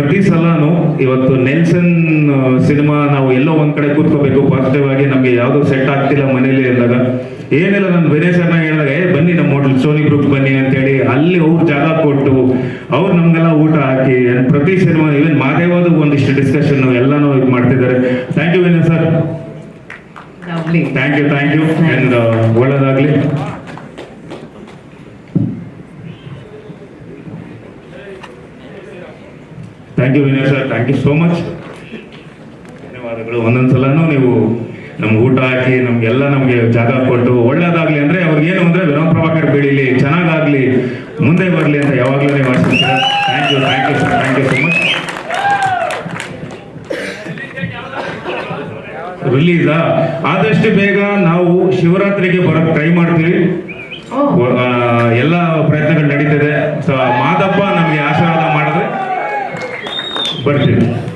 ಪ್ರತಿ ಸಲನು ಇವತ್ತು Nelson cinema ನಾವು ಎಲ್ಲೋ ಒಂದ್ ಕಡೆ ಕೂತ್ಕೋಬೇಕು. ಪಾಸಿಟಿವ್ ಆಗಿ ನಮ್ಗೆ ಯಾವ್ದು ಸೆಟ್ ಆಗ್ತಿಲ್ಲ ಮನೇಲಿ ಅಂದಾಗ. ಏನಿಲ್ಲ ನಾನು ವಿನಯ್ ಸರ್ನ ಹೇಳಿದಾಗ ಏ ಬನ್ನಿ ನಮ್ಮ ಹೋಟೆಲ್ ಸೋನಿ ಗ್ರೂಪ್ ಬನ್ನಿ ಅಂತ ಹೇಳಿ ಅಲ್ಲಿ ಅವ್ರು ಜಾಗ ಕೊಟ್ಟು ಅವ್ರು ನಮ್ಗೆಲ್ಲ ಊಟ ಹಾಕಿ ಪ್ರತಿ ಸಿನಿಮಾ ಇವನ್ ಮಾದೇವದು ಒಂದಿಷ್ಟು ಡಿಸ್ಕಷನ್ ಎಲ್ಲಾನು ಇದು ಮಾಡ್ತಿದ್ದಾರೆ. Thank you Vinay sir. Thank you thank you and ಒಳ್ಳೇದಾಗ್ಲಿ. Thank you Vinay sir thank you so much ಧನ್ಯವಾದಗಳು. ಒಂದೊಂದು ಸಲನೂ ನೀವು ನಮ್ಗೆ ಊಟ ಹಾಕಿ ನಮ್ಗೆಲ್ಲ ನಮಗೆ ಜಾಗ ಕೊಟ್ಟು, ಒಳ್ಳೇದಾಗ್ಲಿ ಅಂದ್ರೆ ಅವ್ರಿಗೇನು ಅಂದ್ರೆ ವಿನೋದ್ ಪ್ರಭಾಕರ್ ಬೆಳೀಲಿ, ಚೆನ್ನಾಗಾಗ್ಲಿ, ಮುಂದೆ ಬರಲಿ ಅಂತ ಯಾವಾಗಲೂ ನೀವು ಆಶಿಸ್ತೀರ thank you thank you sir thank you so much ರಿಲೀಸಾ ಆದಷ್ಟು ಬೇಗ ನಾವು ಶಿವರಾತ್ರಿಗೆ ಬರೋಕ್ಕೆ ಟ್ರೈ ಮಾಡ್ತೀವಿ. budget.